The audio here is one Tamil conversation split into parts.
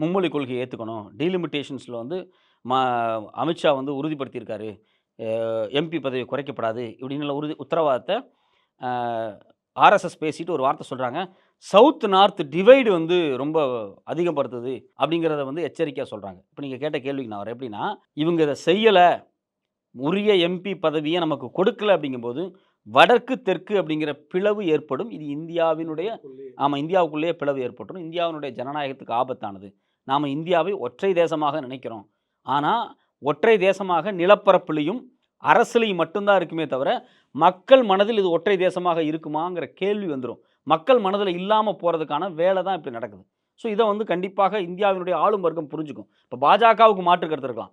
மும்மொழி கொள்கையை ஏற்றுக்கணும் டீலிமிட்டேஷன்ஸில் வந்து ம அமித்ஷா வந்து உறுதிப்படுத்தியிருக்காரு. எம்பி பதவி குறைக்கப்படாது இப்படின்னு உறுதி உத்தரவாதத்தை ஆர்எஸ்எஸ் பேசிட்டு ஒரு வார்த்தை சொல்கிறாங்க சவுத் நார்த் டிவைடு வந்து ரொம்ப அதிகப்படுத்துது அப்படிங்கிறத வந்து எச்சரிக்கையாக சொல்கிறாங்க இப்போ நீங்கள் கேட்ட கேள்விக்கு நான் வரேன். எப்படின்னா இவங்க இதை செய்யலை. உரிய எம்பி பதவியை நமக்கு கொடுக்கல அப்படிங்கும்போது வடக்கு தெற்கு அப்படிங்கிற பிளவு ஏற்படும். இது இந்தியாவினுடைய ஆமாம் இந்தியாவுக்குள்ளேயே பிளவு ஏற்பட்டுரும். இந்தியாவினுடைய ஜனநாயகத்துக்கு ஆபத்தானது. நாம் இந்தியாவை ஒற்றை தேசமாக நினைக்கிறோம். ஆனால் ஒற்றை தேசமாக நிலப்பரப்புலையும் அரசுலையும் மட்டும்தான் இருக்குமே தவிர மக்கள் மனதில் இது ஒற்றை தேசமாக இருக்குமாங்கிற கேள்வி வந்துடும் மக்கள் மனதில் இல்லாமல் போகிறதுக்கான வேலை தான் இப்படி நடக்குது. ஸோ இதை வந்து கண்டிப்பாக இந்தியாவினுடைய ஆளும் வர்க்கம் புரிஞ்சுக்கும். இப்போ பாஜகவுக்கு மாற்று கருத்து இருக்கலாம்.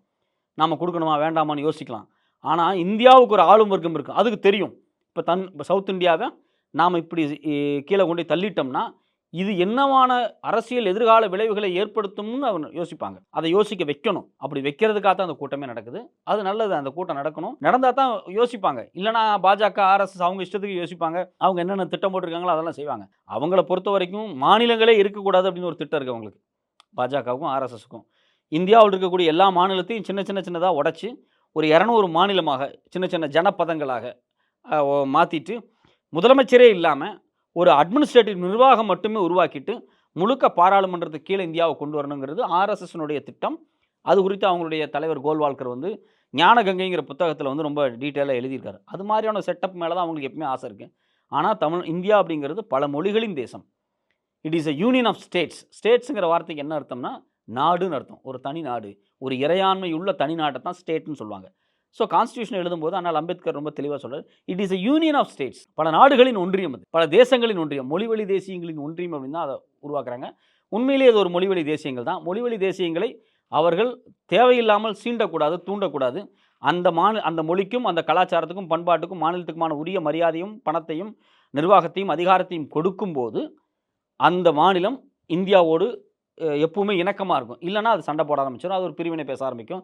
நாம் கொடுக்கணுமா வேண்டாமான்னு யோசிக்கலாம். ஆனால் இந்தியாவுக்கு ஒரு ஆளும் வர்க்கம் இருக்குது அதுக்கு தெரியும். இப்போ தன் இப்போ சவுத் இந்தியாவை நாம் இப்படி கீழே கொண்டு போய் தள்ளிட்டோம்னா இது என்னவான அரசியல் எதிர்கால விளைவுகளை ஏற்படுத்தும்னு அவங்க யோசிப்பாங்க. அதை யோசிக்க வைக்கணும். அப்படி வைக்கிறதுக்காக தான் அந்த கூட்டமே நடக்குது. அது நல்லது அந்த கூட்டம் நடக்கணும். நடந்தால் தான் யோசிப்பாங்க. இல்லைனா பாஜக ஆர்எஸ்எஸ் அவங்க இஷ்டத்துக்கு யோசிப்பாங்க. அவங்க என்னென்ன திட்டம் போட்டிருக்காங்களோ அதெல்லாம் செய்வாங்க. அவங்கள பொறுத்த வரைக்கும் மாநிலங்களே இருக்கக்கூடாது அப்படின்னு ஒரு திட்டம் இருக்குது அவங்களுக்கு. பாஜகவுக்கும் ஆர்எஸ்எஸ்க்கும் இந்தியாவில் இருக்கக்கூடிய எல்லா மாநிலத்தையும் சின்ன சின்ன சின்னதாக உடைச்சி ஒரு இரநூறு மாநிலமாக சின்ன சின்ன ஜனப்பதங்களாக மாற்றிட்டு முதலமைச்சரே இல்லாமல் ஒரு அட்மினிஸ்ட்ரேட்டிவ் நிர்வாகம் மட்டுமே உருவாக்கிட்டு முழுக்க பாராளுமன்றத்துக்கு கீழே இந்தியாவை கொண்டு வரணுங்கிறது ஆர்எஸ்எஸ்னுடைய திட்டம். அது குறித்து அவங்களுடைய தலைவர் கோல்வால்கர் வந்து ஞானகங்கைங்கிற புத்தகத்தில் வந்து ரொம்ப டீட்டெயிலாக எழுதியிருக்காரு. அது மாதிரியான செட்டப் மேலே தான் அவங்களுக்கு எப்பவுமே ஆசை இருக்குது ஆனால் தமிழ் இந்தியா அப்படிங்கிறது பல மொழிகளின் தேசம். It is a union of states ஸ்டேட்ஸுங்கிற வார்த்தைக்கு என்ன அர்த்தம்னா நாடுன்னு அர்த்தம். ஒரு தனி நாடு. ஒரு இறையாண்மை உள்ள தனி நாட்டை தான் ஸ்டேட்னு சொல்லுவாங்க. ஸோ கான்ஸ்டியூஷன் எழுதும்போது ஆனால் அம்பேத்கர் ரொம்ப தெளிவாக சொல்கிறார் it is a union of states பல நாடுகளின் ஒன்றியம் அது. பல தேசங்களின் ஒன்றியம். மொழிவழி தேசியங்களின் ஒன்றியம் அப்படின்னு தான் அதை உருவாக்குறாங்க. உண்மையிலேயே அது ஒரு மொழிவழி தேசியங்கள் தான். மொழிவழி தேசியங்களை அவர்கள் தேவையில்லாமல் சீண்டக்கூடாது தூண்டக்கூடாது. அந்த மாநில அந்த மொழிக்கும் அந்த கலாச்சாரத்துக்கும் பண்பாட்டுக்கும் மாநிலத்துக்குமான உரிய மரியாதையும் பணத்தையும் நிர்வாகத்தையும் அதிகாரத்தையும் கொடுக்கும்போது அந்த மாநிலம் இந்தியாவோடு எப்பவுமே இணக்கமாக இருக்கும். இல்லைன்னா அது சண்டை போட ஆரம்பிச்சிடும் அது ஒரு பிரிவினை பேச ஆரம்பிக்கும்.